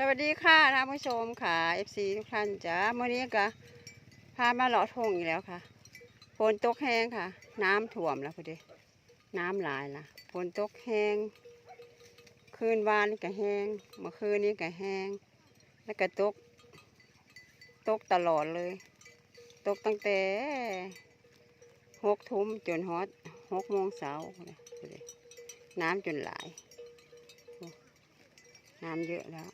สวัสดีค่ะท่านผู้ชมค่ะ FC ทุกท่านจ้าเมื่อนี้ก็พามาเลาะทงอีกแล้วค่ะฝนตกแห้งค่ะ น้ำท่วมแล้วพอดีน้ำหลายละฝนตกแห้งคืนวานนี่ก็แห้งเมื่อคืนนี้ก็แห้ง แล้วก็ตก ตกตลอดเลย ตกตั้งแต่หกทุ่มจนฮอดหกโมงเช้าน้ำจนหลาย น้ำเยอะแล้ว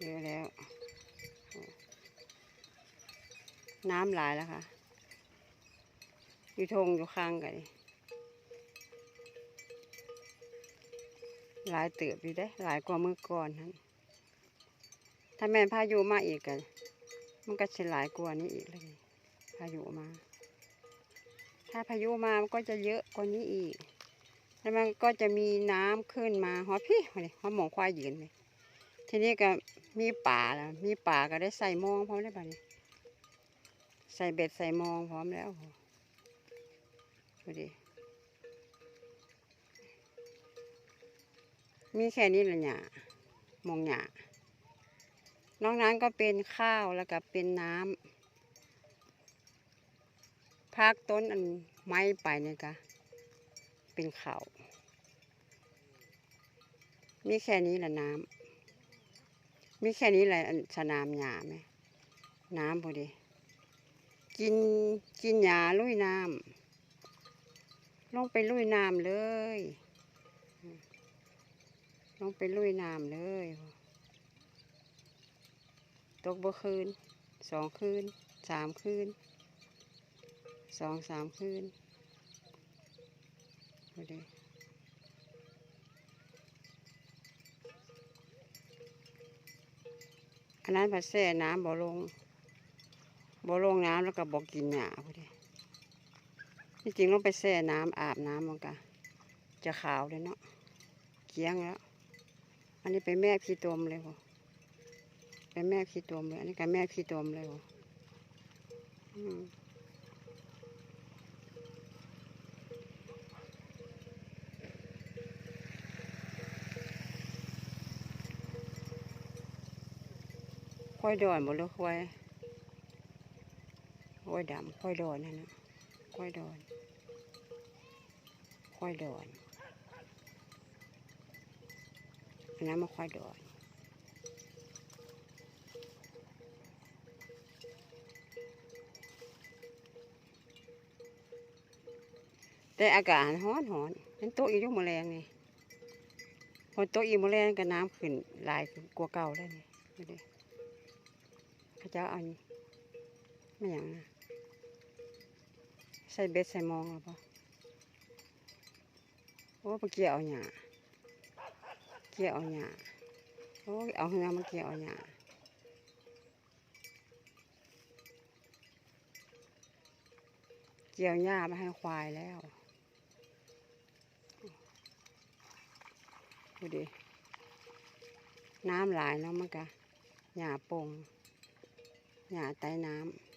เยอะแล้ว น้ำหลายแล้วค่ะ อยู่ทงอยู่ข้างกันหลายเติบอยู่ได้ หลายกว่าเมื่อก่อนทั้นถ้าแม่นพายุมาอีกกัน มันก็จะหลายกว่านี้อีกเลยพายุมา ถ้าพายุมามันก็จะเยอะกว่านี้อีก แล้วมันก็จะมีน้ำขึ้นมาหอพี่หอหมองควายยืนเลยทีนี้ก็ มีป่าแล้วมีป่าก็ได้ใส่มองพร้อมได้ป่ะนี่ใส่เบ็ดใส่มองพร้อมแล้วดูดิมีแค่นี้ละเนี่ยมองหยานอกนั้นก็เป็นข้าวแล้วก็เป็นน้ำภาคต้นอันไม้ไปเนี่ยก็เป็นเขามีแค่นี้ละน้ำ มีแค่นี้แหละสนามหญ้าไหมน้ำพอดี กินกินหญ้าลุยน้ำลงไปลุยน้ำเลยลงไปลุยน้ำเลย ตกบ่คืนสองคืนสามคืนสองสามคืนพอดี นนั้นผัดแซ่น้ำบ่ลงบ่ลงน้ำแล้วก็บ่กินหยาพอดีที่จริงต้องไปแช่น้ำอาบน้ำมันก็จะขาวเลยเนาะเกี้ยงแล้ว อันนี้ไปแม่ขี้ตมเลยพ่ไปแม่ขี้ตมเลย อันนี้ก็แม่ขี้ตมเลยพ่อ ค่อยดอนหมดเลยค่อยค่อยดำค่อยดอนนั่นนะค่อยดอนค่อยดอนอันนั้นมาค่อยดอนแต่อากาศร้อนหอนเป็นโต๊ะอีกยุ่งแมลงนี่พอโต๊ะอีกแมลงก็น้ำขึ้นลายขึ้นกว่าเก่าแล้วนี่ดูดิ เขาจ้าเอันไม่อย่างนะใส่เบ็ดใส่มองหรือเปล่าโอ้ไปเกี่ยวเอาหญ้าเกี่ยวเอาหญ้าโอ้เอาเหือมาเกี่ยวเอาหญ้าเกี่ยวหญ้ามาให้ควายแล้วดูดิน้ำหลายเนาะมันกะหญ้าปง หญ้าใต้น้ำ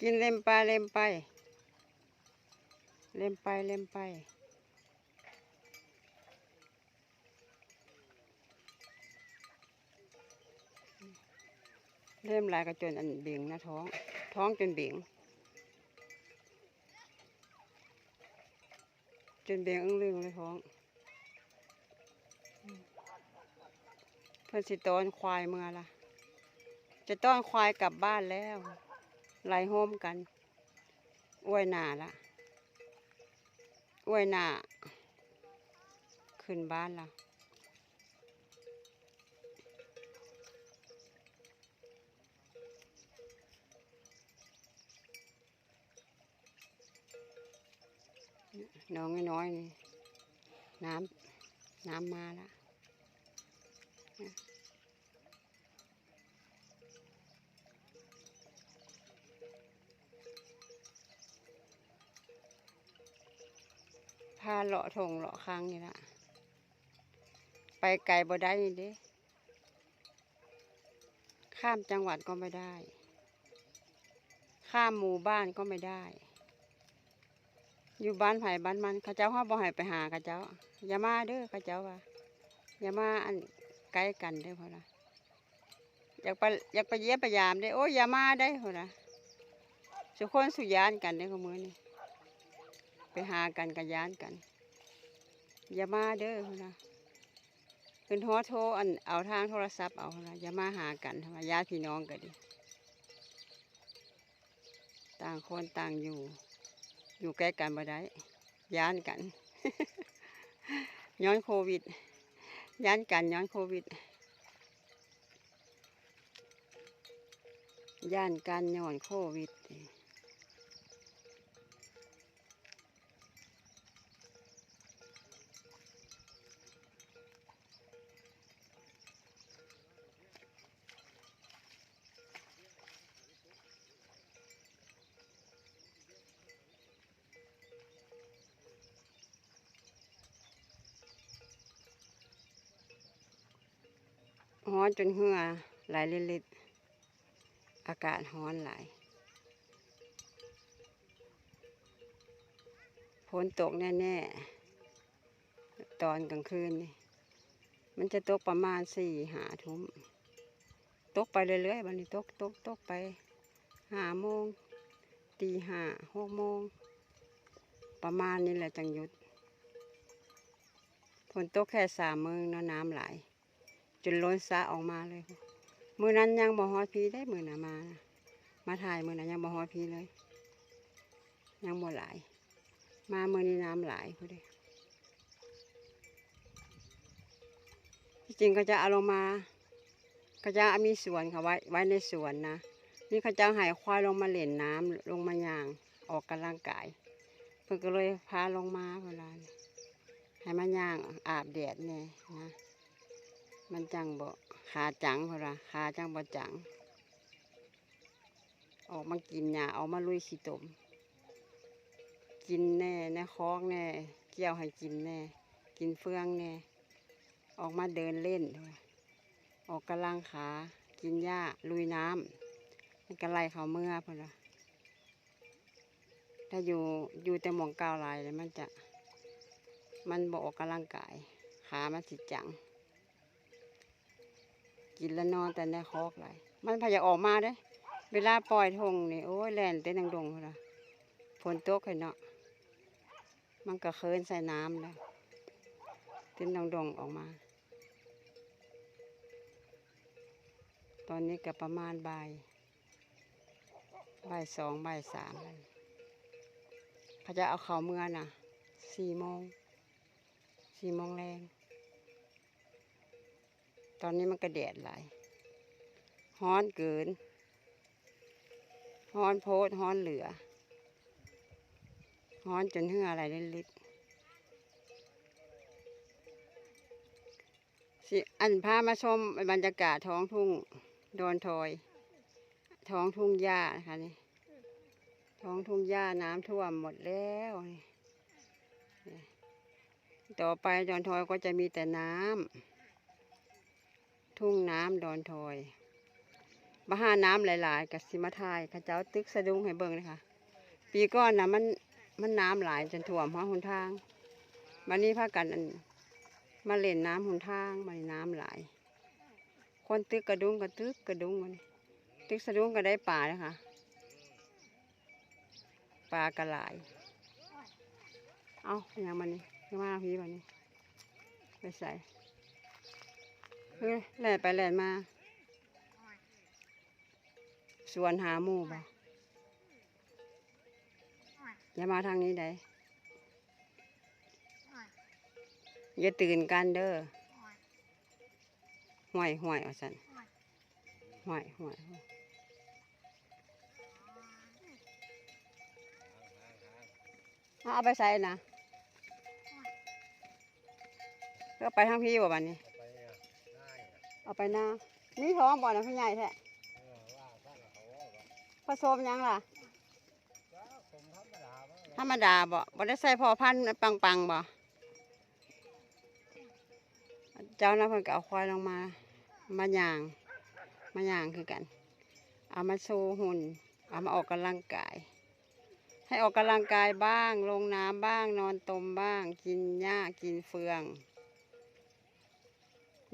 กินเล็มไปเล็มไป เล็มไปเล็มไป เริ่มลายกระจนอันเบี่ยงนะท้อง ท้องจนเบี่ยง จนเบี่ยงอึ้งลึงเลยท้องเพื่อนสิต้อนควายเมื่อละจะต้อนควายกลับบ้านแล้วไล่โฮมกันอวยหนาละอวยหนาขึ้นบ้านละ น้องน้อยนี่น้ำน้ำมาแล้วพาเลาะทงเลาะค้างนี่ละไปไกลบ่ได้นี่เด้ข้ามจังหวัดก็ไม่ได้ ข้ามหมู่บ้านก็ไม่ได้ อยู่บ้านไผ่บ้านมันเขาเจ้าเขาบ่ให้ไปหาเขาเจ้า อย่ามาเด้อเขาเจ้าว่าอย่ามาอันใกล้กันเด้อพอละอยากไปอยากไปเยี่ยมไปยามเด้โอ้ยอย่ามาได้อพอละสุคนสุยานกันเด้อขมือนี่ไปหากันกับยานกัน อย่ามาเด้อพอละขึ้นฮอโทรอันเอาทางโทรศัพท์เอาพอละอย่ามาหากันทำไมญาติพี่น้องกันดิต่างคนต่างอยู่ อยู่ใกล้กันบ่ได้ย้านกัน ย้อนโควิด ย้านกันย้อนโควิด ย้านกันย้อนโควิด ฮ้อนจนเหงื่อไหลลิดๆอากาศฮ้อนหลายฝนตกแน่ๆ ตอนกลางคืนนี่มันจะตกประมาณสี่หาทุ่มตกไปเรื่อยๆวันนี้ตกตกตกไปห้าโมงตีห้าหกโมง ประมาณนี้แหละจังหยุดฝนตกแค่สามมือเนาน้ำไหล จนล้นสะออกมาเลยมือนั้นยังบ่ฮอดพีได้มือน่ะมานะมาถ่ายมือนั้นยังบ่ฮอดพีเลย ยังบ่หลาย มามือนี้น้ำหลายพอดีที่จริงก็จะเอาลงมาก็จะมีสวนค่ะไว้ไว้ในสวนนะนี่เขาจะให้ควายลงมาเล่นน้ำลงมาย่าง ออกกำลังกายเพิ่นก็เลยพาลงมาเวลาให้มันย่างอาบแดดแน่นะ มันจังบ่ขาจังพอละขาจังบ่จัง ออกมากินหญ้าออกมาลุยขี้ตม กินแน่ในคอกแน่เกี่ยวให้กินแน่ กินเฟืองแน่ ออกมาเดินเล่นด้วยออกกำลังขา กินหญ้าลุยน้ำมันก็ไล่เขาเมื่อพอละถ้าอยู่อยู่แต่หมองกาวลายเลยมันจะ มันบออกกำลังกาย ขามันสิจัง กินแล้วนอนแต่ในคอกไหลายมันพยายามออกมาเด้ เวลาปล่อยทงนี่โอ้ยแลนเต้นดังดงเลยฝนตกให้เนาะ มันก็เคินใส่น้ำแล้วเต้นดังดงออกมา ตอนนี้ก็ประมาณบ่ายบ่ายสองบ่ายสามแล้วเขาจะเอาเขาเมื่อน่ะสี่โมงสี่โมงแรง ตอนนี้มันก็แดดหลายฮ้อนเกินฮ้อนโพดฮ้อนเหลือฮ้อนจนเหื่ออะไรลิดๆสิอันพามาชมบรรยากาศท้องทุ่งโดอนทอย ท้องทุ่งหญ้านะคะนี่ท้องทุ่งหญ้าน้ำท่วมหมดแล้วต่อไปดอนทอยก็จะมีแต่น้ำ ทุ่งน้ำดอนทอยมาหาน้ำหลาย ๆกับสิมาทายข้าเจ้าตึกสะดุ้งให้เบิ่งเลยค่ะ ปีก่อนนะมันมันน้ำหลายจนท่วมหัวหนทางวันนี้พากันอันมาเล่นน้ำหนทางมันน้ำหลาย คนตึกกระดุ้งกระตึกกระดุ้งมันตึกสะดุ้งก็ได้ปลาเลยค่ะปลากระหลาย เอาอย่างมันนี่มาพี่วันนี้ไปใส่ แล่นไปแล่นมา สวนหาหมูบ่อย่ามาทางนี้ได้อย่าตื่นกันเด้อห่วยห่วยเอาสันห่วยห่วยห่าเอาไปใส่นะก็ไปทางพี่บ่บันนี้ ไปอะง่ายอะ เอาไปน้ามีท้องบ่อนะพี่ใหญ่แท้ผสมยังล่ะจ้าผมธรรมดาบ่บ่ได้ใส่พอพันปังปังบ่เจ้านะเพิ่นก็เอาควายลงมา มาย่าง มาย่างคือกัน เอามาโชว์หุ่น เอามาออกกำลังกาย ให้ออกกำลังกายบ้าง ลงน้ำบ้าง นอนตมบ้าง กินหญ้ากินเฟือง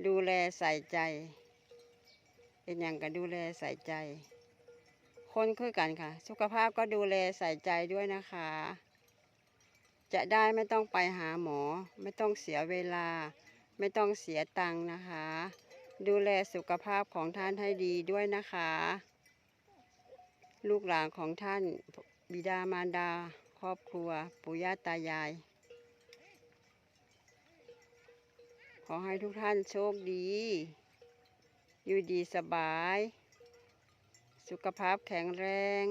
ดูแลใส่ใจ เป็นอย่างก็ดูแลใส่ใจ คนคือกันค่ะ สุขภาพก็ดูแลใส่ใจด้วยนะคะ จะได้ไม่ต้องไปหาหมอ ไม่ต้องเสียเวลา ไม่ต้องเสียตังค์นะคะ ดูแลสุขภาพของท่านให้ดีด้วยนะคะ ลูกหลานของท่านบิดามารดา ครอบครัว ปู่ย่าตายาย ขอให้ทุกท่านโชคดี อยู่ดีสบาย สุขภาพแข็งแรง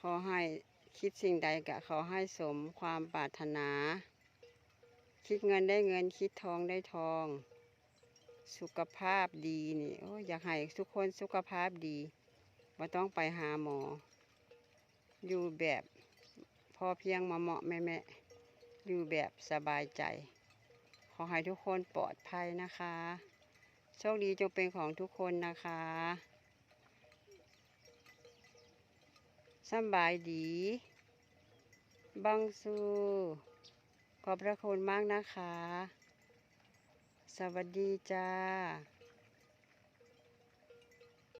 ขอให้คิดสิ่งใดกะขอให้สมความปรารถนา คิดเงินได้เงินคิดทองได้ทอง สุขภาพดีนี่โอ้ยอยากให้ทุกคนสุขภาพดีว่าต้องไปหาหมอ อยู่แบบพอเพียงมาเหมาะแม่แม่ อยู่แบบสบายใจ ขอให้ทุกคนปลอดภัยนะคะ โชคดีจงเป็นของทุกคนนะคะสบายดีบังสูขอบพระคุณมากนะคะ สวัสดีจ้า